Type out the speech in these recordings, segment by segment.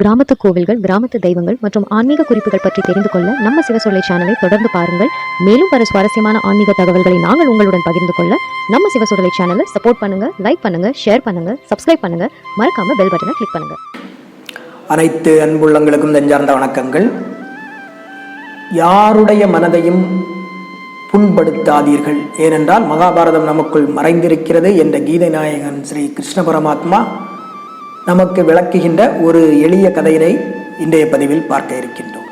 கிராமத்து கோவில்கள் கிராமத்து தெய்வங்கள் மற்றும் ஆன்மீக குறிப்புகள் பற்றி தெரிந்து கொள்ள நம்ம சிவசொல்லை சேனலை தொடர்ந்து பாருங்கள். மேலும் பல சுவாரஸ்யமான ஆன்மீக தகவல்களை நாங்கள் உங்களுடன் பகிர்ந்து கொள்ள நம்ம சிவசொல்லை சேனலை சப்போர்ட் பண்ணுங்க லைக் பண்ணுங்க ஷேர் பண்ணுங்க சப்ஸ்கிரைப் பண்ணுங்க. மறக்காம பெல் பட்டனை கிளிக் பண்ணுங்க. அனைத்து அன்புள்ளங்களுக்கும் நெஞ்சார்ந்த வணக்கங்கள். யாருடைய மனதையும் புண்படுத்தாதீர்கள். ஏனென்றால் மகாபாரதம் நமக்குள் மறைந்திருக்கிறது என்ற கீதை நாயகன் ஸ்ரீ கிருஷ்ண பரமாத்மா நமக்கு விளக்குகின்ற ஒரு எளிய கதையினை இன்றைய பதிவில் பார்க்க இருக்கின்றோம்.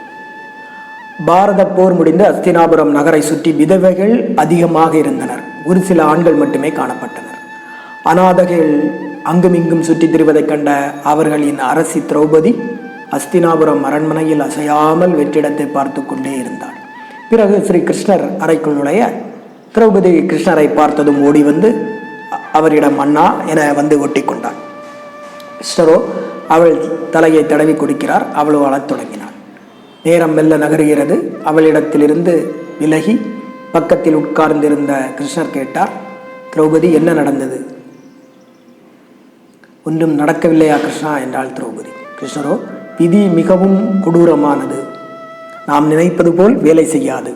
பாரத போர் முடிந்து அஸ்தினாபுரம் நகரை சுற்றி விதவைகள் அதிகமாக இருந்தனர். ஒரு சில ஆண்கள் மட்டுமே காணப்பட்டனர். அநாதகள் அங்குமிங்கும் சுற்றித் திரிவதைக் கண்ட அவர்களின் அரசி திரௌபதி அஸ்தினாபுரம் அரண்மனையில் அசையாமல் வெற்றிடத்தை பார்த்து கொண்டே இருந்தாள் பிறகு ஸ்ரீ கிருஷ்ணர் அறைக்குள் நுழைய திரௌபதி கிருஷ்ணரை பார்த்ததும் ஓடி வந்து அவரிடம் அண்ணா என வந்து ஒட்டி கொண்டாள் கிருஷ்ணரோ அவள் தலையை தடவி கொடுக்கிறார் அவளோ அழத் தொடங்கினாள். நேரம் மெல்ல நகருகிறது அவளிடத்திலிருந்து விலகி பக்கத்தில் உட்கார்ந்திருந்த கிருஷ்ணர் கேட்டார் திரௌபதி என்ன நடந்தது? ஒன்றும் நடக்கவில்லையா கிருஷ்ணா? என்றாள் திரௌபதி. கிருஷ்ணரோ விதி மிகவும் கொடூரமானது. நாம் நினைப்பது போல் வேலை செய்யாது.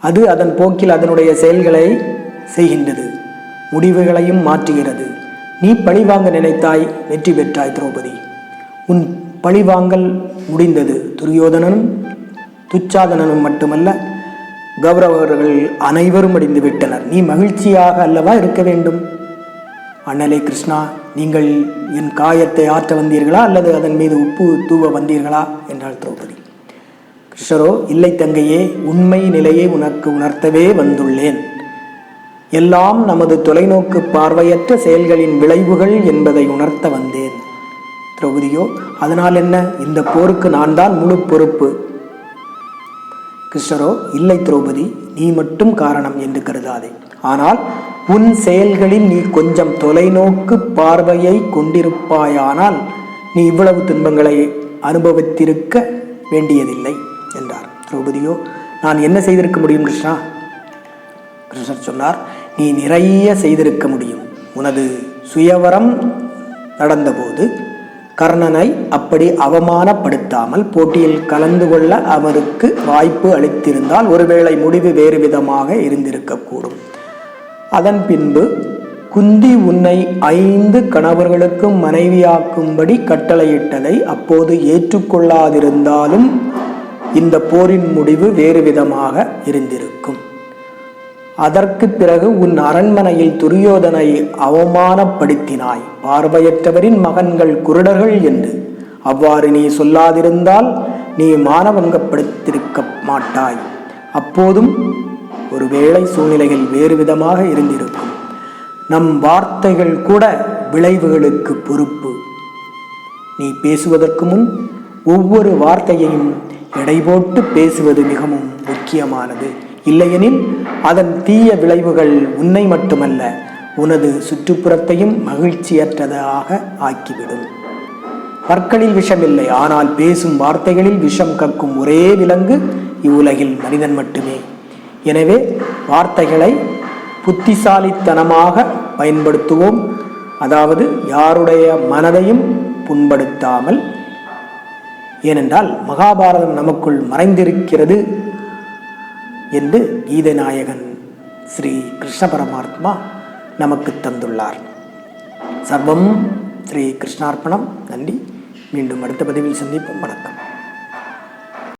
அது அதன் போக்கில் அதனுடைய செயல்களை செய்கின்றது. முடிவுகளையும் மாற்றுகிறது. நீ பழிவாங்க நினைத்தாய் வெற்றி பெற்றாய் திரௌபதி. உன் பழிவாங்கல் முடிந்தது துரியோதனனும் துச்சாதனனும் மட்டுமல்ல கௌரவர்கள் அனைவரும் அடைந்து விட்டனர். நீ மகிழ்ச்சியாக அல்லவா இருக்க வேண்டும்? அண்ணலே கிருஷ்ணா நீங்கள் என் காயத்தை ஆற்ற வந்தீர்களா அல்லது அதன் மீது உப்பு தூவ வந்தீர்களா? என்றாள் திரௌபதி. கிருஷ்ணரோ இல்லை தங்கையே உண்மை நிலையை உனக்கு உணர்த்தவே வந்துள்ளேன். எல்லாம் நமது தொலைநோக்கு பார்வையற்ற செயல்களின் விளைவுகள் என்பதை உணர்த்த வந்தேன். திரௌபதியோ அதனால் என்ன? இந்த போருக்கு நான் தான் முழு பொறுப்பு. கிருஷ்ணரோ இல்லை திரௌபதி நீ மட்டும் காரணம் என்று கருதாதே. ஆனால் உன் செயல்களில் நீ கொஞ்சம் தொலைநோக்கு பார்வையை கொண்டிருப்பாயானால் நீ இவ்வளவு துன்பங்களை அனுபவித்திருக்க வேண்டியதில்லை என்றார். திரௌபதியோ நான் என்ன செய்திருக்க முடியும் கிருஷ்ணா? கிருஷ்ணர் சொன்னார் நீ நிறைய செய்திருக்க முடியும். உனது சுயவரம் நடந்தபோது கர்ணனை அப்படி அவமானப்படுத்தாமல் போட்டியில் கலந்து கொள்ள அவருக்கு வாய்ப்பு அளித்திருந்தால் ஒருவேளை முடிவு வேறு விதமாக இருந்திருக்கக்கூடும். அதன் பின்பு குந்தி உன்னை ஐந்து கணவர்களுக்கும் மனைவியாக்கும்படி கட்டளையிட்டதை அப்போது ஏற்றுக்கொள்ளாதிருந்தாலும் இந்த போரின் முடிவு வேறு விதமாக இருந்திருக்கும். அதற்கு பிறகு உன் அரண்மனையில் துரியோதனை அவமானப்படுத்தினாய். பார்வையற்றவரின் மகன்கள் குருடர்கள் என்று. அவ்வாறு நீ சொல்லாதிருந்தால் நீ மானவங்கப்படுத்திருக்க மாட்டாய். அப்போதும் ஒருவேளை சூழ்நிலைகள் வேறு விதமாக இருந்திருக்கும். நம் வார்த்தைகள் கூட விளைவுகளுக்கு பொறுப்பு. நீ பேசுவதற்கு முன் ஒவ்வொரு வார்த்தையையும் எடை போட்டு பேசுவது மிகவும் முக்கியமானது. இல்லையெனில் அதன் தீய விளைவுகள் உன்னை மட்டுமல்ல உனது சுற்றுப்புறத்தையும் மகிழ்ச்சியற்றதாக ஆக்கிவிடும். பற்களில் விஷமில்லை ஆனால் பேசும் வார்த்தைகளில் விஷம் கக்கும் ஒரே விலங்கு இவ்வுலகில் மனிதன் மட்டுமே. எனவே வார்த்தைகளை புத்திசாலித்தனமாக பயன்படுத்துவோம். அதாவது யாருடைய மனதையும் புண்படுத்தாமல். ஏனென்றால் மகாபாரதம் நமக்குள் மறைந்திருக்கிறது என்று கீதநாயகன் ஸ்ரீ கிருஷ்ண பரமாத்மா நமக்கு தந்துள்ளார். சர்வம் ஸ்ரீ கிருஷ்ணார்ப்பணம். நன்றி. மீண்டும் அடுத்த பதிவில் சந்திப்போம். வணக்கம்.